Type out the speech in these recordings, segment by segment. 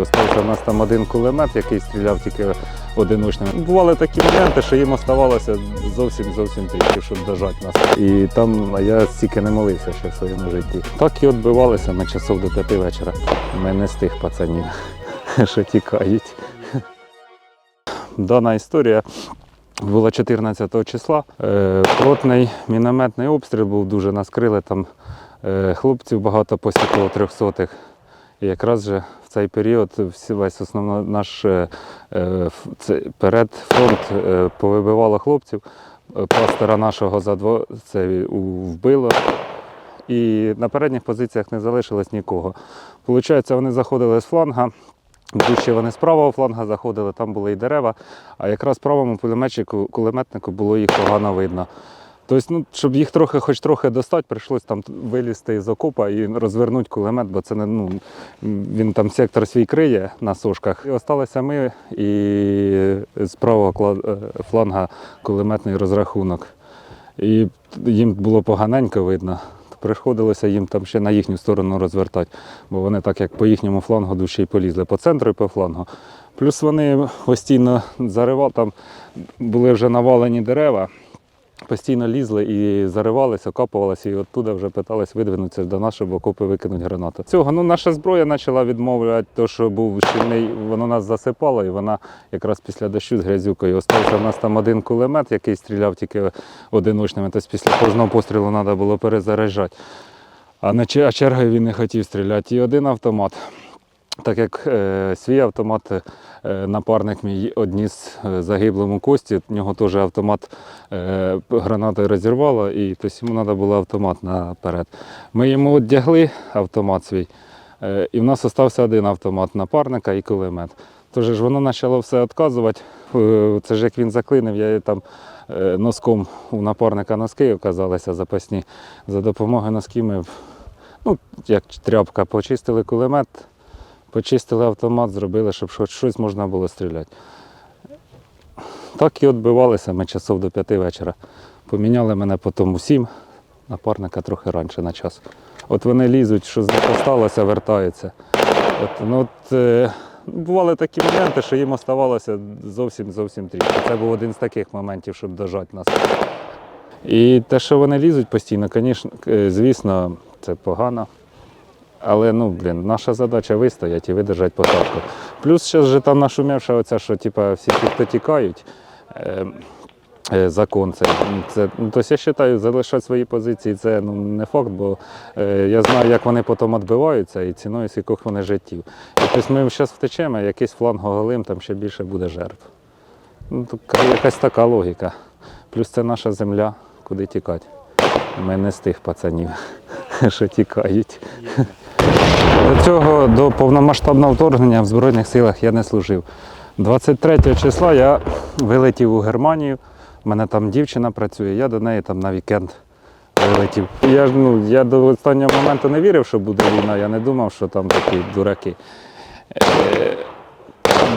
Остався у нас там один кулемет, який стріляв тільки одиночними. Бували такі моменти, що їм оставалося зовсім зовсім трішки, щоб дожати нас. І там я стільки не молився ще в своєму житті. Так і відбивалися ми часов до п'яти вечора. Ми не з тих пацанів, що тікають. Дана історія була 14 числа. Е, Плотний мінометний обстріл був дуже нас крили. Там е, хлопців багато посікало трьохсотих. І якраз же в цей період весь основно наш е, е, перед фронт е, повибивало хлопців. Пастора нашого за дво, це вбило. І на передніх позиціях не залишилось нікого. Получається, вони заходили з фланга. Дужче вони з правого фланга заходили, там були і дерева, а якраз правому пулеметчику, кулеметнику було їх погано видно. Тобто, ну, щоб їх трохи, хоч трохи достати, прийшлось там вилізти з окопа і розвернути кулемет, бо це не ну, він там сектор свій криє на сошках. І осталися ми і з правого е, фланга кулеметний розрахунок. І їм було поганенько видно. Приходилося їм там ще на їхню сторону розвертати, бо вони так як по їхньому флангу дужче й полізли по центру і по флангу. Плюс вони постійно заривали, там були вже навалені дерева, постійно лізли і заривалися, окопувалися, і оттуда вже питались видвинутися до нас, щоб окопи викинути гранату. Цього ну, наша зброя почала відмовляти, то, що був щільний, воно нас засипало, і вона якраз після дощу з грязюкою. Остався в нас там один кулемет, який стріляв тільки одиночними. Тобто після кожного пострілу треба було перезаряджати. А, на чер- а чергою він не хотів стріляти. І один автомат. Так як е, свій автомат е, напарник мій одніс е, загиблому кості, в нього теж автомат е, гранатою розірвало, і тобто йому треба було автомат наперед. Ми йому одягли автомат свій, е, і в нас залишився один автомат напарника і кулемет. Тож ж воно почало все відказувати. Е, Це ж як він заклинив, я там е, носком у напарника носки оказалися запасні. За допомогою носків ми, ну, як тряпка, почистили кулемет. Почистили автомат, зробили, щоб щось можна було стріляти. Так і відбивалися ми часов до п'яти вечора. Поміняли мене потім у сім, напарника трохи раніше на час. От вони лізуть, що них вертаються. От, ну, от, е, бували такі моменти, що їм оставалося зовсім зовсім трішки. Це був один з таких моментів, щоб дожати нас. І те, що вони лізуть постійно, е, звісно, це погано. Але ну, блін, наша задача вистояти і видержати посадку. Плюс зараз же там нашумівша оця, що типа, всі хто тікають, е, е, закон це. це ну, тобто я вважаю, залишати свої позиції це ну, не факт, бо е, я знаю, як вони потім відбиваються і ціною скількох вони життів. І тобто ми зараз втечемо, якийсь фланг оголим, там ще більше буде жертв. Ну, так, якась така логіка. Плюс це наша земля, куди тікати. Ми не з тих пацанів, що тікають. До цього, до повномасштабного вторгнення в Збройних силах я не служив. 23 числа я вилетів у Германію. У мене там дівчина працює, я до неї там на вікенд вилетів. Я ну, я до останнього моменту не вірив, що буде війна. Я не думав, що там такі дураки.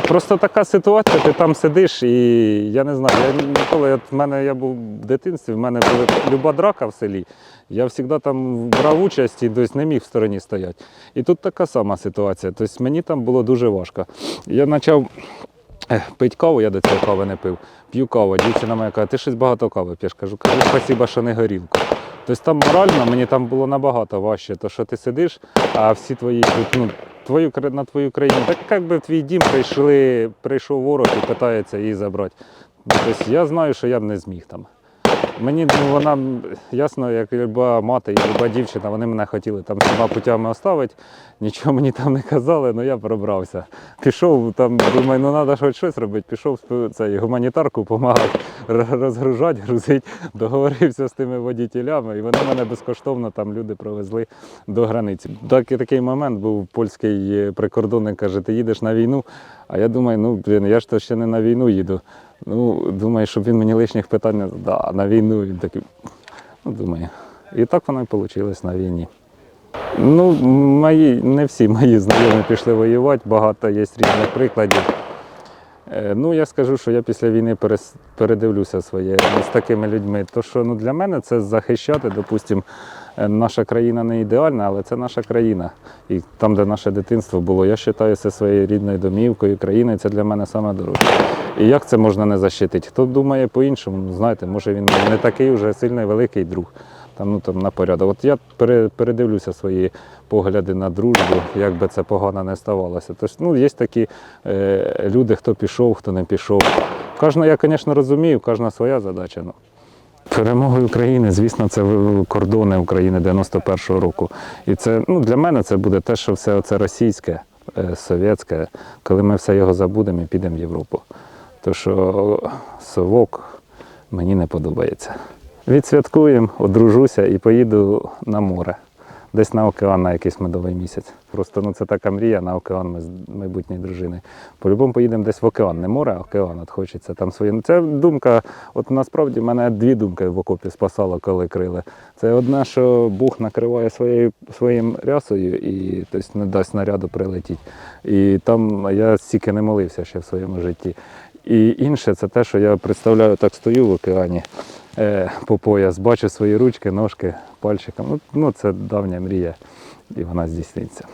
Просто така ситуація, ти там сидиш і я не знаю, я ніколи, от в мене я був в дитинстві, в мене була люба драка в селі. Я завжди там брав участь і десь не міг в стороні стояти. І тут така сама ситуація. Тобто мені там було дуже важко. Я почав пити каву, я до цього кави не пив. П'ю каву. Дівчина моя каже, ти щось багато кави п'єш. Кажу, кажу, спасіба, що не горілку. Тобто там морально мені там було набагато важче, то що ти сидиш, а всі твої ну, твою, на твою країну, так як би в твій дім прийшли, прийшов ворог і питається її забрати. Ну, Тобто я знаю, що я б не зміг там. Мені ну, вона ясно, як люба мати люба дівчина, вони мене хотіли там всіма путями оставити, нічого мені там не казали, але я пробрався. Пішов там, думаю, ну треба хоч щось робити. Пішов цей, гуманітарку допомагати розгружати, грузити, договорився з тими водітелями, і вони мене безкоштовно там люди провезли до границі. Так, і такий момент був польський е, прикордонник каже, ти їдеш на війну. А я думаю, ну блін, я ж то ще не на війну їду. Ну, думаю, щоб він мені лишніх питань не да, на війну. Він такий, ну, думаю. І так воно і вийшло на війні. Ну, мої, не всі мої знайомі пішли воювати, багато є різних прикладів. Е, Ну, я скажу, що я після війни передивлюся своє з такими людьми. То що ну, для мене це захищати, допустимо, е, наша країна не ідеальна, але це наша країна. І там, де наше дитинство було, я вважаю це своєю рідною домівкою, країною, це для мене саме дорожче. І як це можна не защитити? Хто думає по-іншому, ну, знаєте, може він не такий вже сильний великий друг. Там, ну, там, на порядок. От я передивлюся свої погляди на дружбу, як би це погано не ставалося. Тож, ну, є такі е, люди, хто пішов, хто не пішов. Кожна, я, звісно, розумію, кожна своя задача. Ну. Перемогою України, звісно, це кордони України 91-го року. І це ну, для мене це буде те, що все це російське, е, совєтське, коли ми все його забудемо і підемо в Європу. То що совок мені не подобається. Відсвяткуємо, одружуся і поїду на море. Десь на океан на якийсь медовий місяць. Просто ну, це така мрія на океан ми з майбутньою дружиною. По-любому поїдемо десь в океан, не море, а океан. От хочеться там своє. Це думка, от насправді мене дві думки в окопі спасало, коли крили. Це одне, що Бог накриває своєю своїм рясою і тобто, не дасть снаряду прилетіти. І там я стільки не молився ще в своєму житті. І інше це те, що я представляю, так стою в океані е, по пояс, бачу свої ручки, ножки, пальчиком. Ну, ну це давня мрія, і вона здійсниться.